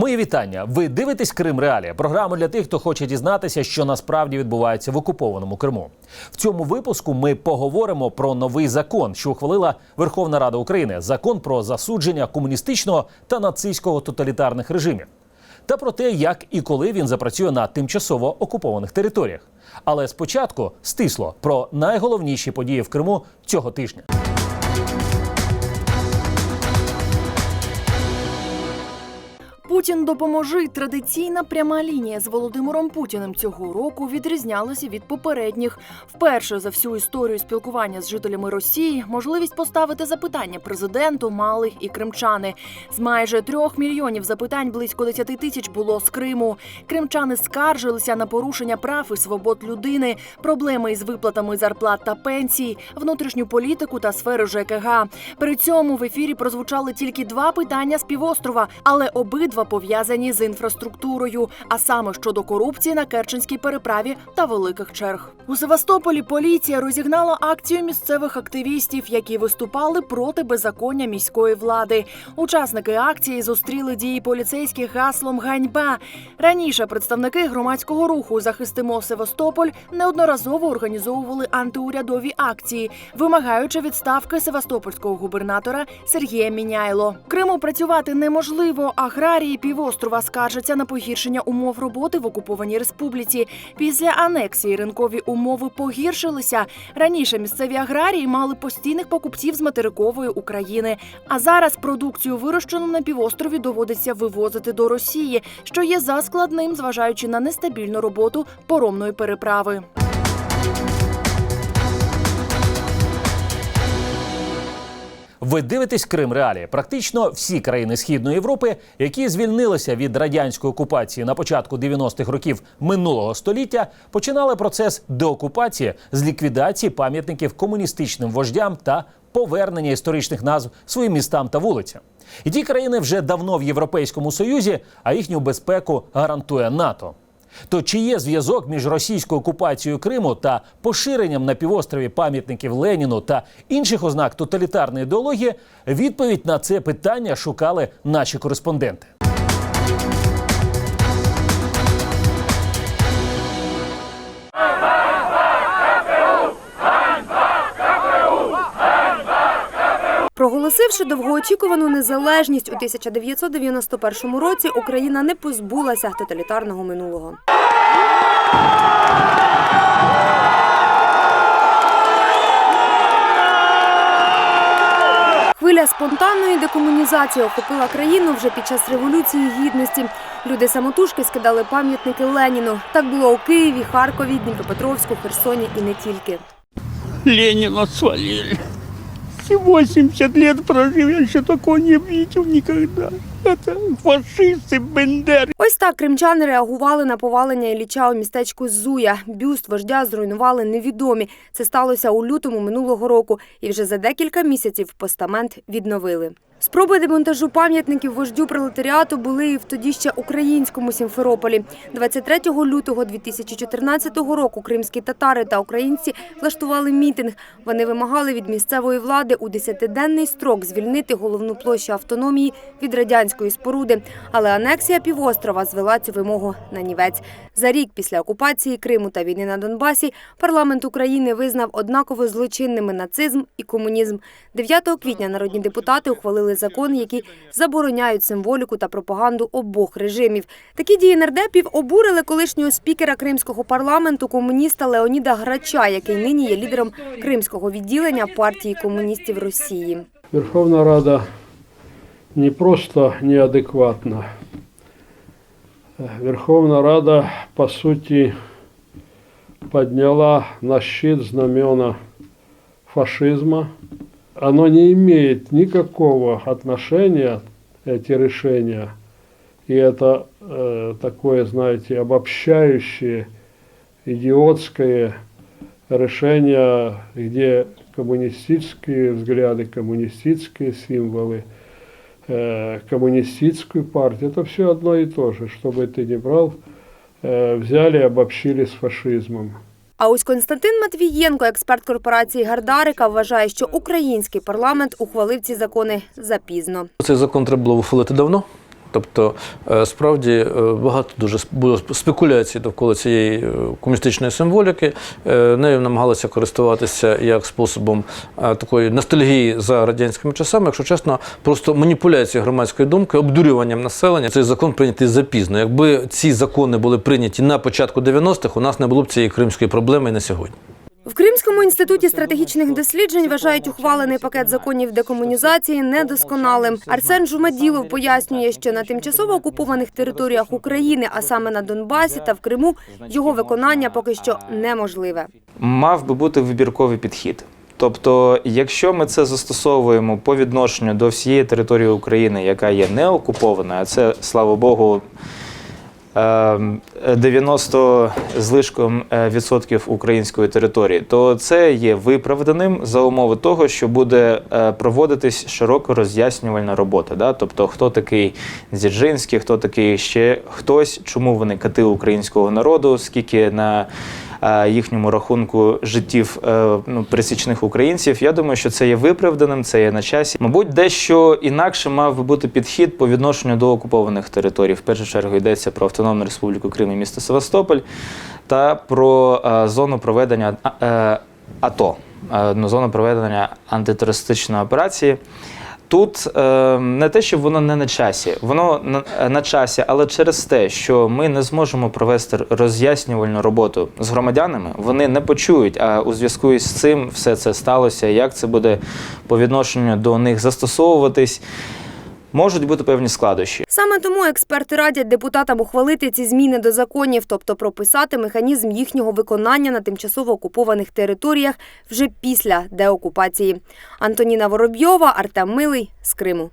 Мої вітання. Ви дивитесь Крим Реалія, програму для тих, хто хоче дізнатися, що насправді відбувається в окупованому Криму. В цьому випуску ми поговоримо про новий закон, що ухвалила Верховна Рада України закон про засудження комуністичного та нацистського тоталітарних режимів. Та про те, як і коли він запрацює на тимчасово окупованих територіях. Але спочатку стисло про найголовніші події в Криму цього тижня. Путін допоможи. Традиційна пряма лінія з Володимиром Путіним цього року відрізнялася від попередніх. Вперше за всю історію спілкування з жителями Росії можливість поставити запитання президенту мали і кримчани. З майже трьох мільйонів запитань близько 10 тисяч було з Криму. Кримчани скаржилися на порушення прав і свобод людини, проблеми із виплатами зарплат та пенсій, внутрішню політику та сфери ЖКГ. При цьому в ефірі прозвучали тільки два питання з півострова, але обидва пов'язані з інфраструктурою, а саме щодо корупції на Керченській переправі та великих черг. У Севастополі поліція розігнала акцію місцевих активістів, які виступали проти беззаконня міської влади. Учасники акції зустріли дії поліцейських гаслом ганьба. Раніше представники громадського руху Захистимо Севастополь неодноразово організовували антиурядові акції, вимагаючи відставки севастопольського губернатора Сергія Міняйло. Криму працювати неможливо. Аграрії півострова скаржаться на погіршення умов роботи в окупованій республіці. Після анексії ринкові умови погіршилися. Раніше місцеві аграрії мали постійних покупців з материкової України. А зараз продукцію вирощену на півострові доводиться вивозити до Росії, що є заскладним, зважаючи на нестабільну роботу поромної переправи. Ви дивитесь Крим Реалії. Практично всі країни Східної Європи, які звільнилися від радянської окупації на початку 90-х років минулого століття, починали процес деокупації з ліквідації пам'ятників комуністичним вождям та повернення історичних назв своїм містам та вулицям. І ті країни вже давно в Європейському Союзі, а їхню безпеку гарантує НАТО. То чи є зв'язок між російською окупацією Криму та поширенням на півострові пам'ятників Леніну та інших ознак тоталітарної ідеології? Відповідь на це питання шукали наші кореспонденти. Проголосивши довгоочікувану незалежність у 1991 році, Україна не позбулася тоталітарного минулого. Хвиля спонтанної декомунізації охопила країну вже під час революції гідності. Люди самотужки скидали пам'ятники Леніну. Так було у Києві, Харкові, Дніпропетровську, Херсоні і не тільки. Ленина свалили 80 лет прожил, я еще такого не видел никогда. Это фашисты, бендеры. Ось так кримчани реагували на повалення Ілліча у містечку Зуя. Бюст вождя зруйнували невідомі. Це сталося у лютому минулого року, і вже за декілька місяців постамент відновили. Спроби демонтажу пам'ятників вождю пролетаріату були і в тоді ще українському Сімферополі. 23 лютого 2014 року кримські татари та українці влаштували мітинг. Вони вимагали від місцевої влади у 10-денний строк звільнити головну площу автономії від радянської споруди. Але анексія півострова звела цю вимогу на нівець. За рік після окупації Криму та війни на Донбасі парламент України визнав однаково злочинними нацизм і комунізм. 9 квітня народні депутати ухвалили закони, які забороняють символіку та пропаганду обох режимів. Такі дії нардепів обурили колишнього спікера кримського парламенту комуніста Леоніда Грача, який нині є лідером кримського відділення партії комуністів Росії. Верховна Рада не просто неадекватна. Верховна Рада, по сути, подняла на щит знамена фашизма. Оно не имеет никакого отношения, эти решения, и это э, такое, знаете, обобщающее, идиотское решение, где коммунистические взгляды, коммунистические символы, э, коммунистическую партию, это все одно и то же, что бы ты ни брал, э, взяли обобщили с фашизмом. А ось Константин Матвієнко, експерт корпорації Гардарика, вважає, що український парламент ухвалив ці закони запізно. Цей закон треба було ухвалити давно. Тобто, е, справді е, багато дуже було спекуляцій довкола цієї е, комуністичної символіки. Нею намагалися користуватися як способом такої ностальгії за радянськими часами. Якщо чесно, просто маніпуляції громадської думки, обдурюванням населення. Цей закон прийнятий запізно. Якби ці закони були прийняті на початку 90-х, у нас не було б цієї кримської проблеми і на сьогодні. В Кримському інституті стратегічних досліджень вважають ухвалений пакет законів декомунізації недосконалим. Арсен Жумаділов пояснює, що на тимчасово окупованих територіях України, а саме на Донбасі та в Криму, його виконання поки що неможливе. мав би бути вибірковий підхід. Тобто, якщо ми це застосовуємо по відношенню до всієї території України, яка є не окупованою, а це, слава Богу, 90 з лишком е, відсотків української території, то це є виправданим за умови того, що буде е, проводитись широко роз'яснювальна робота. Да? Тобто, хто такий Дзержинський, хто такий ще хтось, чому вони кати українського народу, скільки на їхньому рахунку життів е, ну, пересічних українців. Я думаю, що це є виправданим, це є на часі. Мабуть, дещо інакше мав би бути підхід по відношенню до окупованих територій. В першу чергу йдеться про Автономну Республіку Крим і місто Севастополь та про е, зону проведення е, АТО, е, ну, зону проведення антитерористичної операції. Тут е, не те, що воно не на часі, воно на, на часі, але через те, що ми не зможемо провести роз'яснювальну роботу з громадянами, вони не почують. А у зв'язку із цим все це сталося. Як це буде по відношенню до них застосовуватись, можуть бути певні складощі. Саме тому експерти радять депутатам ухвалити ці зміни до законів, тобто прописати механізм їхнього виконання на тимчасово окупованих територіях вже після деокупації. Антоніна Воробйова, Артем Милий з Криму.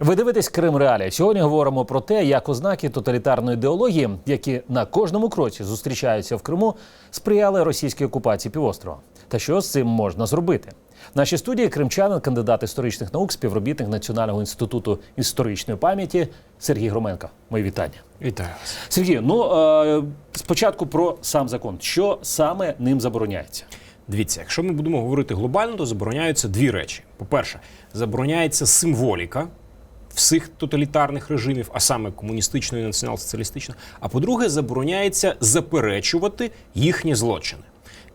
Ви дивитесь Крим Реалії. Сьогодні говоримо про те, як ознаки тоталітарної ідеології, які на кожному кроці зустрічаються в Криму, сприяли російській окупації півострова. Та що з цим можна зробити? В нашій студії кримчанин, кандидат історичних наук, співробітник Національного інституту історичної пам'яті Сергій Громенко. Мої вітання. Вітаю вас. Сергій, ну е, спочатку про сам закон. Що саме ним забороняється? Дивіться, якщо ми будемо говорити глобально, то забороняються дві речі. По-перше, забороняється символіка всіх тоталітарних режимів, а саме комуністичної і націонал-соціалістичної. А по-друге, забороняється заперечувати їхні злочини.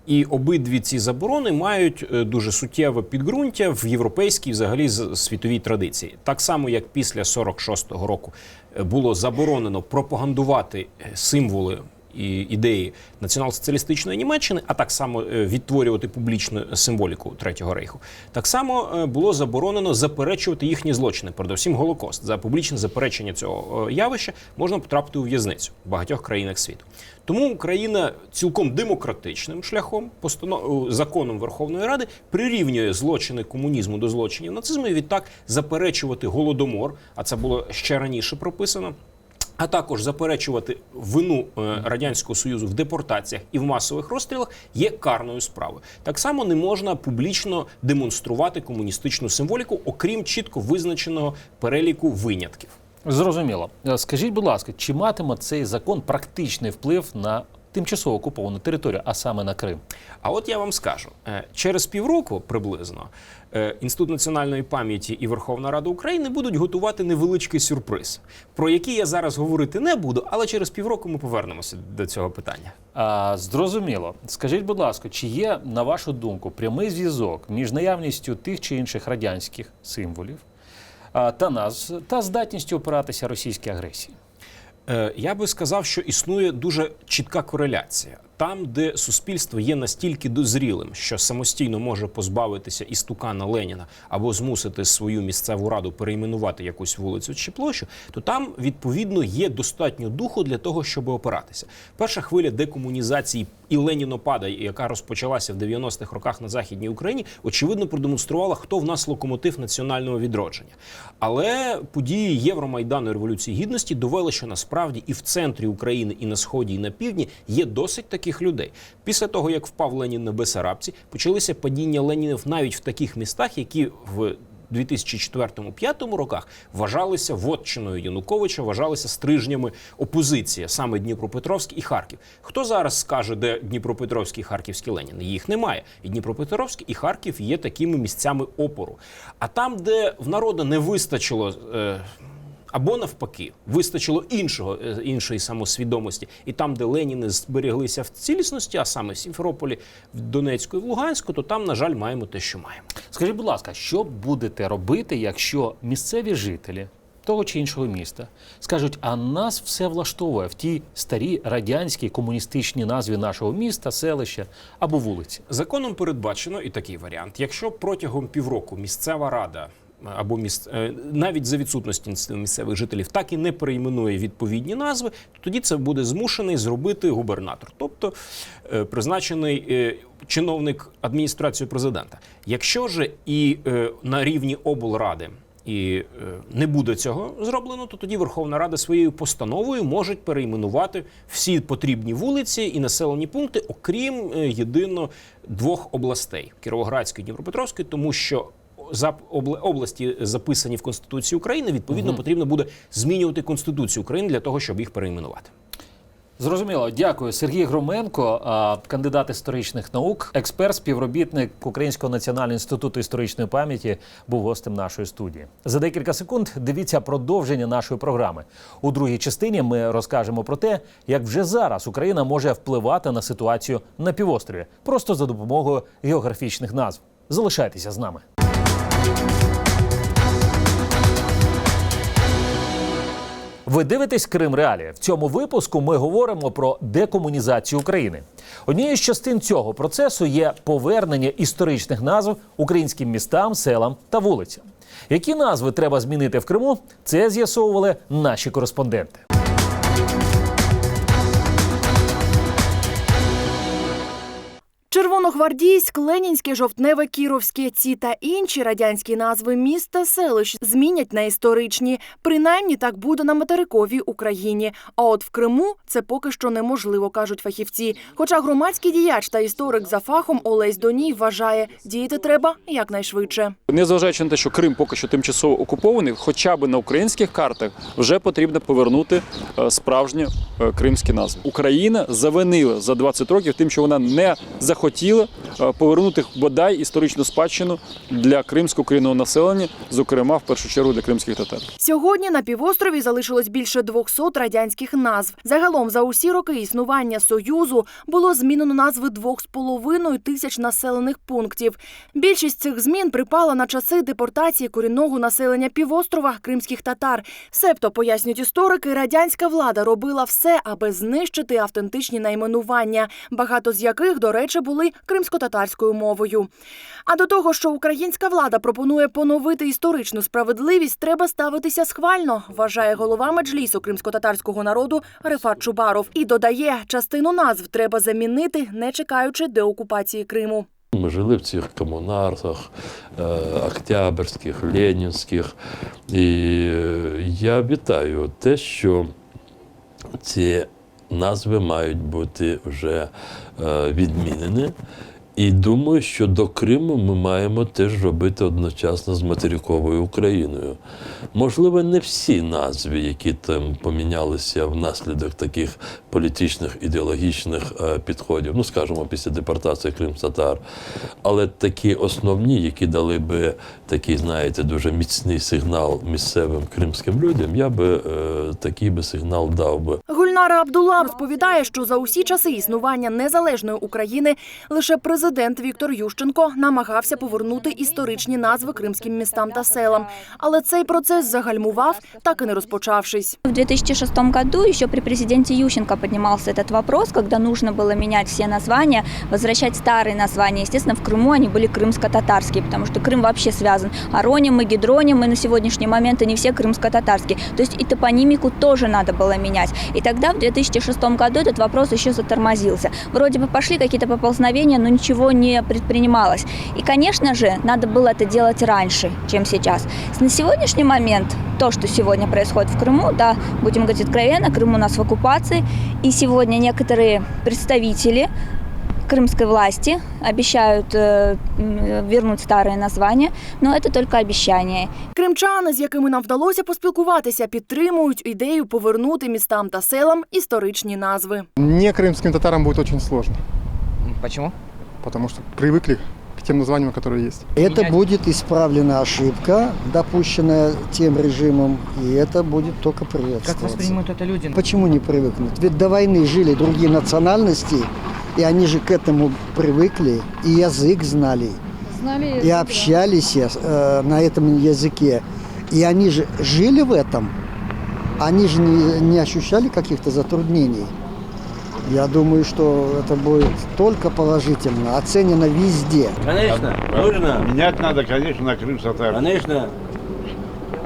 І обидві ці заборони мають е, дуже суттєве підґрунтя в європейській, взагалі, світовій традиції. Так само, як після 46-го року е, було заборонено пропагандувати е, символи і ідеї націонал-соціалістичної Німеччини, а так само е, відтворювати публічну символіку Третього рейху. Так само е, було заборонено заперечувати їхні злочини, передусім Голокост. За публічне заперечення цього е, явища можна потрапити у в'язницю в багатьох країнах світу. Тому Україна цілком демократичним шляхом, постанов... законом Верховної Ради, прирівнює злочини комунізму до злочинів нацизму і відтак заперечувати голодомор, а це було ще раніше прописано. А також заперечувати вину е, радянського союзу в депортаціях і в масових розстрілах є карною справою. Так само не можна публічно демонструвати комуністичну символіку, окрім чітко визначеного переліку винятків. Зрозуміло. Е, Скажіть, будь ласка, чи матиме цей закон практичний вплив на тимчасово окуповану територію, а саме на Крим? А от я вам скажу, е, через півроку приблизно Інститут національної пам'яті і Верховна Рада України будуть готувати невеличкий сюрприз, про який я зараз говорити не буду, але через півроку ми повернемося до цього питання. А, зрозуміло. Скажіть, будь ласка, чи є, на вашу думку, прямий зв'язок між наявністю тих чи інших радянських символів та нас та здатністю опиратися російській агресії? Е, Я би сказав, що існує дуже чітка кореляція. Там, де суспільство є настільки дозрілим, що самостійно може позбавитися істукана Леніна або змусити свою місцеву раду перейменувати якусь вулицю чи площу, то там відповідно є достатньо духу для того, щоб опиратися. Перша хвиля декомунізації і Ленінопада, яка розпочалася в 90-х роках на західній Україні, очевидно продемонструвала, хто в нас локомотив національного відродження. Але події Євромайдану революції гідності довели, що насправді і в центрі України, і на сході, і на півдні є досить таких людей. Після того, як впав Ленін на Бесарабці, почалися падіння Ленінів навіть в таких містах, які в 2004-2005 роках вважалися вотчиною Януковича, вважалися стрижнями опозиції, саме Дніпропетровськ і Харків. Хто зараз скаже, де Дніпропетровський і Харківський Ленін? Їх немає. І Дніпропетровськ і Харків є такими місцями опору. А там, де в народу не вистачило. Е, або навпаки, вистачило іншого е, іншої самосвідомості, і там, де Леніни зберіглися в цілісності, а саме в Сімферополі, в Донецьку і в Луганську, то там, на жаль, маємо те, що маємо. Скажіть, будь ласка, що будете робити, якщо місцеві жителі того чи іншого міста скажуть, а нас все влаштовує в тій старій радянській комуністичній назві нашого міста, селища або вулиці? Законом передбачено і такий варіант. Якщо протягом півроку місцева рада або міс... е, навіть за відсутності місцевих жителів так і не перейменує відповідні назви, то тоді це буде змушений зробити губернатор, тобто е, призначений е, чиновник адміністрації президента. Якщо же і на рівні облради. І не буде цього зроблено, то тоді Верховна Рада своєю постановою може перейменувати всі потрібні вулиці і населені пункти, окрім єдино двох областей Кіровоградської і Дніпропетровської, тому що області записані в Конституції України, відповідно потрібно буде змінювати Конституцію України для того, щоб їх перейменувати. Зрозуміло, дякую. Сергій Громенко, кандидат історичних наук, експерт, співробітник Українського національного інституту історичної пам'яті, був гостем нашої студії. За декілька секунд дивіться продовження нашої програми. У другій частині ми розкажемо про те, як вже зараз Україна може впливати на ситуацію на півострові, просто за допомогою географічних назв. Залишайтеся з нами. Ви дивитесь Крим Реалії. В цьому випуску ми говоримо про декомунізацію України. Однією з частин цього процесу є повернення історичних назв українським містам, селам та вулицям. Які назви треба змінити в Криму? Це з'ясовували наші кореспонденти. Червоногвардійськ, Ленінське, Жовтневе, Кіровське, ці та інші радянські назви міст та селищ змінять на історичні. Принаймні так буде на материковій Україні. А от в Криму це поки що неможливо, кажуть фахівці. Хоча громадський діяч та історик за фахом Олесь Доній вважає, діяти треба якнайшвидше. Незважаючи на те, що Крим поки що тимчасово окупований, хоча б на українських картах вже потрібно повернути е, справжні е, кримські назви. Україна завинила за 20 років тим, що вона не захотіла е, повернути бодай історичну спадщину для кримського корінного населення, зокрема в першу чергу для кримських татар. Сьогодні на півострові залишилось більше 200 радянських назв. Загалом за усі роки існування союзу було змінено назви двох з половиною тисяч населених пунктів. Більшість цих змін припала на часи депортації корінного населення півострова кримських татар. Себто пояснюють історики, радянська влада робила все, аби знищити автентичні найменування, багато з яких, до речі, були кримсько-татарською мовою. А до того, що українська влада пропонує поновити історичну справедливість, треба ставитися схвально, вважає голова меджлісу кримсько-татарського народу Рефат Чубаров. І додає, частину назв треба замінити, не чекаючи деокупації Криму. Ми жили в цих комунарах, е, октябрьських, ленінських. І е, я вітаю те, що ці назви мають бути вже е, відмінені. І думаю, що до Криму ми маємо теж робити одночасно з материковою Україною. Можливо, не всі назви, які там помінялися внаслідок таких політичних ідеологічних е, підходів, ну скажімо, після депортації кримсько-татар, але такі основні, які дали би такий, знаєте, дуже міцний сигнал місцевим кримським людям, я би е, такий би сигнал дав би. Гульнара Абдулла розповідає, що за усі часи існування незалежної України лише президент Віктор Ющенко намагався повернути історичні назви кримським містам та селам. Але цей процес загальмував, так і не розпочавшись. В 2006 году еще при президенте Ющенко поднимался этот вопрос, когда нужно было менять все названия, возвращать старые названия. Естественно, в Крыму они были крымско-татарские, потому что Крым вообще связан. Аронимы, гидронимы на сегодняшний момент они все крымско-татарские. То есть и топонимику тоже надо было менять. И тогда в 2006 году этот вопрос еще затормозился. Вроде бы пошли какие-то поползновения, но ничего не предпринималось. И, конечно же, надо было это делать раньше, чем сейчас. На сегодняшний момент то, что сегодня происходит в Крыму, да, будем говорить откровенно, Крым у нас в оккупации, и сегодня некоторые представители крымской власти, обещают э, м, вернуть старые названия, но это только обещание. Кримчани, з якими нам вдалося поспілкуватися, підтримують ідею повернути містам та селам історичні назви. Не крымским татарам будет очень сложно, Почему? Потому что привыкли к тем названиям, которые есть. Это будет исправлена ошибка, допущенная тем режимом, и это будет только приветствоваться. это люди? Почему не привыкнуть? Ведь до войны жили другие национальности, и они же к этому привыкли, и язык знали, и общались э, на этом языке. И они же жили в этом, они же не, не ощущали каких-то затруднений. Я думаю, что это будет только положительно, оценено везде. Конечно, нужно. Менять надо, конечно, на Крым татар. Конечно.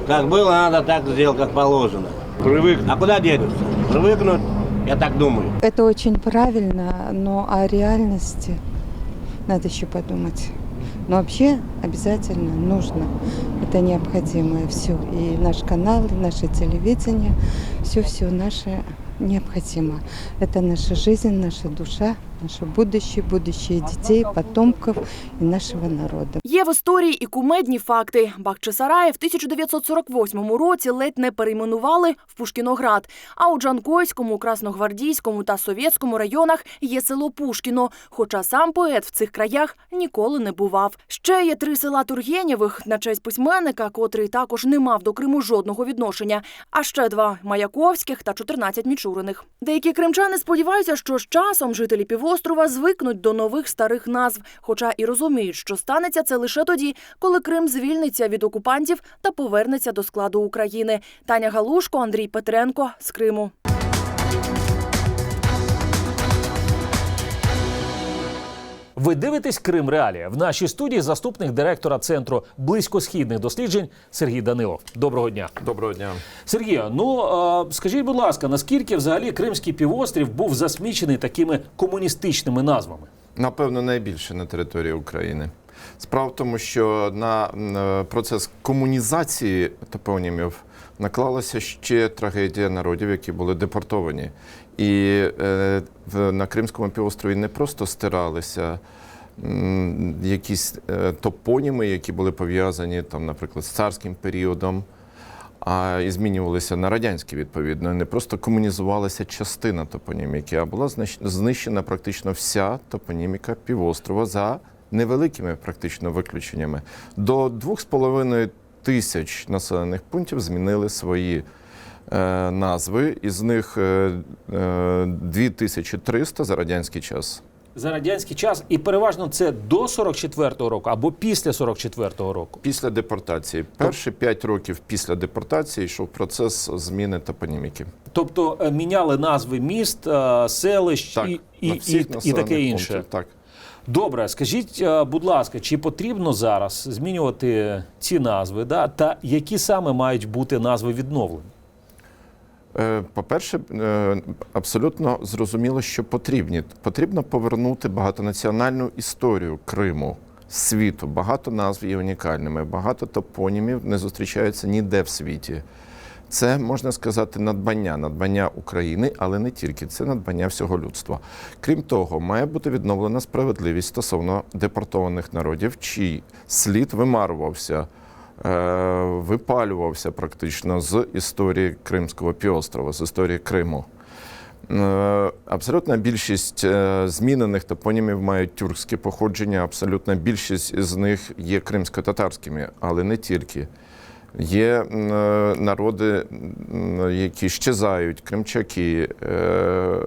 Как было, надо так сделать, как положено. Привык. А куда денутся? Привыкнут, я так думаю. Это очень правильно, но о реальности надо еще подумать. Но вообще обязательно нужно. Это необходимое все. И наш канал, и наше телевидение, все-все наше необходимо. Это наша жизнь, наша душа, наше будущее, будущее детей, потомков и нашего народа. Є в історії і кумедні факти. Бахчисараї в 1948 році ледь не перейменували в Пушкіноград. А у Джанкойському, Красногвардійському та Совєтському районах є село Пушкіно. Хоча сам поет в цих краях ніколи не бував. Ще є три села Тургенєвих на честь письменника, котрий також не мав до Криму жодного відношення. А ще два Маяковських та 14 Мічуриних. Деякі кримчани сподіваються, що з часом жителі півострова звикнуть до нових старих назв, хоча і розуміють, що станеться це лише тоді, коли Крим звільниться від окупантів та повернеться до складу України. Таня Галушко, Андрій Петренко з Криму. Ви дивитесь Крим Реалія. В нашій студії заступник директора центру близькосхідних досліджень Сергій Данилов. Доброго дня. Доброго дня. Сергію, ну скажіть, будь ласка, наскільки взагалі Кримський півострів був засмічений такими комуністичними назвами? Напевно, найбільше на території України. Справа в тому, що на е, процес комунізації топонімів наклалася ще трагедія народів, які були депортовані. І е, на Кримському півострові не просто стиралися якісь е, топоніми, які були пов'язані, там, наприклад, з царським періодом, а і змінювалися на радянські відповідно. Не просто комунізувалася частина топоніміки, а була знищена практично вся топоніміка півострова за невеликими практично виключеннями. До 2,5 тисяч населених пунктів змінили свої е, назви, із них е, е, 2300 за радянський час. За радянський час, і переважно це до 44-го року або після 44-го року. Після депортації. Перші 5 років після депортації йшов процес зміни топоніміки. Тобто е, міняли назви міст, е, селищ Так, і, і, і, і таке інше. пунктів, Так. Добре, скажіть, е, будь ласка, чи потрібно зараз змінювати ці назви, да? та які саме мають бути назви відновлені? Е, По-перше, е, абсолютно зрозуміло, що потрібні. Потрібно повернути багатонаціональну історію Криму, світу. Багато назв є унікальними, багато топонімів не зустрічаються ніде в світі. Це можна сказати надбання, надбання України, але не тільки це надбання всього людства. Крім того, має бути відновлена справедливість стосовно депортованих народів, чий слід вимарувався е, випалювався практично з історії Кримського півострова, з історії Криму. Е, Абсолютна більшість е, змінених топонімів мають тюркське походження. Абсолютна більшість з них є кримсько-татарськими, але не тільки. Є е, народи, які щезають, кримчаки. е,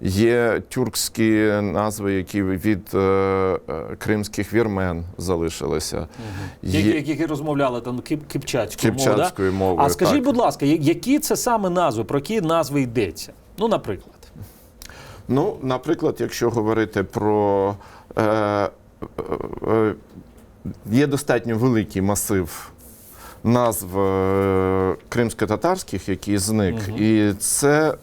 Є тюркські назви, які від е, е, кримських вірмен залишилися. Які, які розмовляли там кип, кипчацькою мовою. Мовою, А скажіть, так. будь ласка, які це саме назви, про які назви йдеться? Ну, наприклад. Ну, наприклад, якщо говорити про е, е, е, є достатньо великий масив назв е, кримсько-татарських, який зник, і це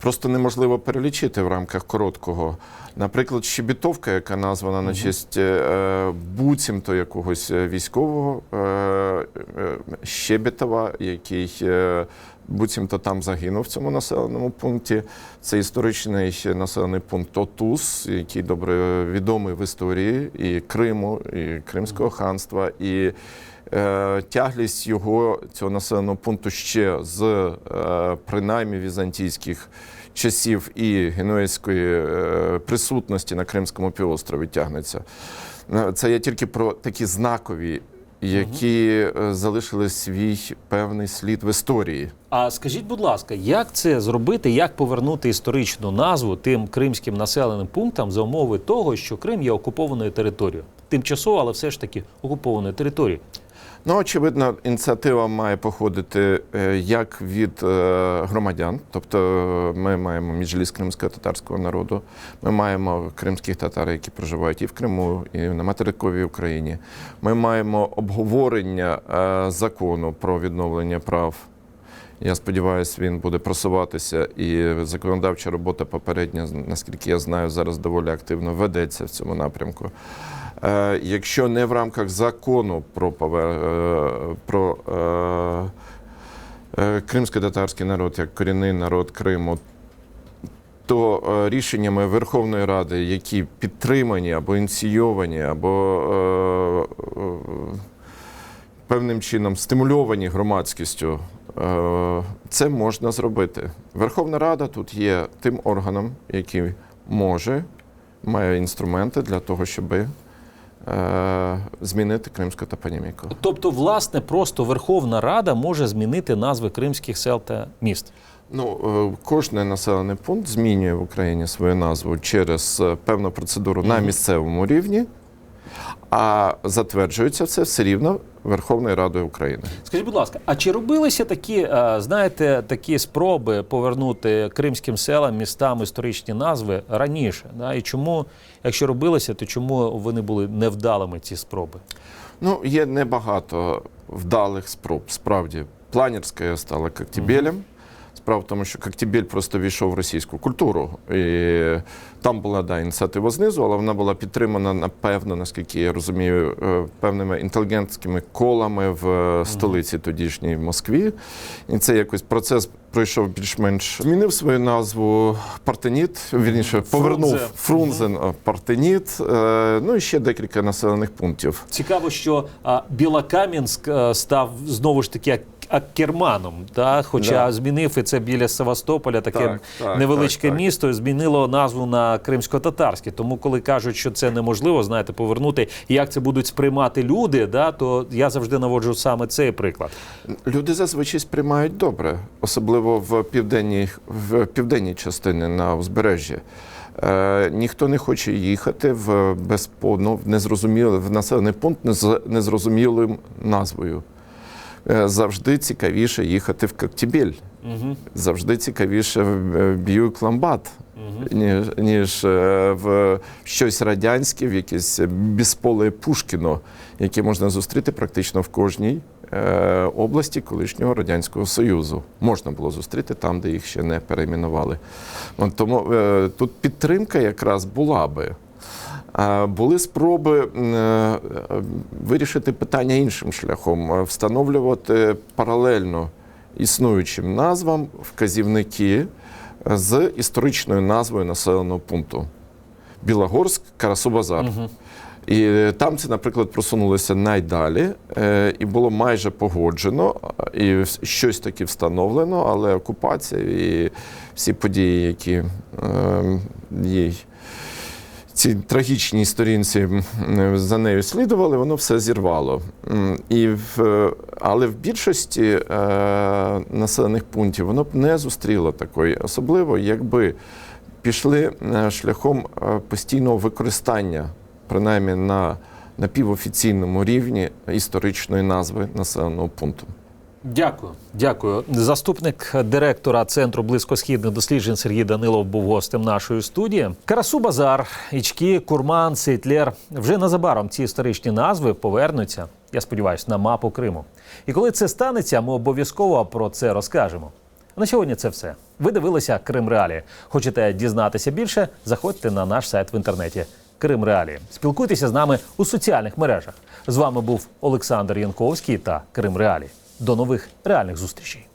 просто неможливо перелічити в рамках короткого. Наприклад, Щебітовка, яка названа на честь е, буцімто якогось е, військового е, е, Щебетова, який е, буцімто там загинув в цьому населеному пункті. Це історичний населений пункт Отус, який добре відомий в історії і Криму, і Кримського ханства. І е, тяглість його цього населеного пункту ще з е, принаймні візантійських часів і генуезької е, присутності на Кримському півострові тягнеться. Е, Це я тільки про такі знакові, які е, залишили свій певний слід в історії. А скажіть, будь ласка, як це зробити, як повернути історичну назву тим кримським населеним пунктам за умови того, що Крим є окупованою територією? Тимчасово, але все ж таки окупованою територією. Ну, очевидно, ініціатива має походити е, як від е, громадян, тобто е, ми маємо міжліс кримського татарського народу, ми маємо кримських татар, які проживають і в Криму, і на материковій Україні. Ми маємо обговорення закону про відновлення прав. Я сподіваюся, він буде просуватися, і законодавча робота попередня, наскільки я знаю, зараз доволі активно ведеться в цьому напрямку. Е, Якщо не в рамках закону про, е, про е, кримсько-татарський народ як корінний народ Криму, то рішеннями Верховної Ради, які підтримані або ініційовані, або певним чином стимульовані громадськістю, це можна зробити. Верховна Рада тут є тим органом, який може, має інструменти для того, щоб е, змінити кримську топоніміку. Тобто, власне, просто Верховна Рада може змінити назви кримських сел та міст. Ну, е, кожний населений пункт змінює в Україні свою назву через е, певну процедуру на місцевому рівні, а затверджується це все рівно Верховною Радою України. Скажіть, будь ласка, а чи робилися такі, е, знаєте, такі спроби повернути кримським селам, містам історичні назви раніше? Да? І чому, якщо робилися, то чому вони були невдалими ці спроби? Ну, є небагато вдалих спроб. Справді, Планерська стала Коктебелем. Справа в тому, що Коктебель просто війшов в російську культуру. І там була да, ініціатива знизу, але вона була підтримана, напевно, наскільки я розумію, е, певними інтелігентськими колами в е, столиці тодішній Москві. І це якось процес пройшов більш-менш. Змінив свою назву Партеніт, вірніше, повернув Фрунзен Партеніт, е, ну і ще декілька населених пунктів. Цікаво, що Білокам'янськ став знову ж таки ак- Акерманом, да? хоча Да. змінив і це біля Севастополя, таке Так, так, невеличке так, так. місто, змінило назву на кримсько-татарське. Тому, коли кажуть, що це неможливо, знаєте, повернути, і як це будуть сприймати люди, да, то я завжди наводжу саме цей приклад. Люди зазвичай сприймають добре, особливо в південній, в південній частині на узбережжі. Е, ніхто не хоче їхати в безпону, в незрозумілий в населений пункт з незрозумілою назвою. Е, завжди цікавіше їхати в Коктебель. Угу. Завжди цікавіше в е, Б'юк-Ламбат, ніж, ніж е, в щось радянське, в якесь безполе Пушкіно, яке можна зустріти практично в кожній області колишнього Радянського Союзу. Можна було зустріти там, де їх ще не перейменували. Тому тут підтримка якраз була би. Були спроби е, вирішити питання іншим шляхом, е, встановлювати паралельно існуючим назвам вказівники з історичною назвою населеного пункту. Білогорськ, Карасу-Базар. І е, там це, наприклад, просунулося найдалі, е, і було майже погоджено, і щось таке встановлено, але окупація і всі події, які е, їй цій трагічній сторінці за нею слідували, воно все зірвало. І в, але в більшості е, населених пунктів воно б не зустріло такої, особливо якби пішли е, шляхом е, постійного використання, принаймні на напівофіційному рівні історичної назви населеного пункту. Дякую, дякую. Заступник директора центру близькосхідних досліджень Сергій Данилов був гостем нашої студії. Карасу Базар, Ічки, Курман, Сейтлер. Вже незабаром ці історичні назви повернуться. Я сподіваюся, на мапу Криму. І коли це станеться, ми обов'язково про це розкажемо. На сьогодні це все. Ви дивилися Крим Реалі. Хочете дізнатися більше? Заходьте на наш сайт в інтернеті. Крим Реалі. Спілкуйтеся з нами у соціальних мережах. З вами був Олександр Янковський та Крим Реалі. До нових реальних зустрічей.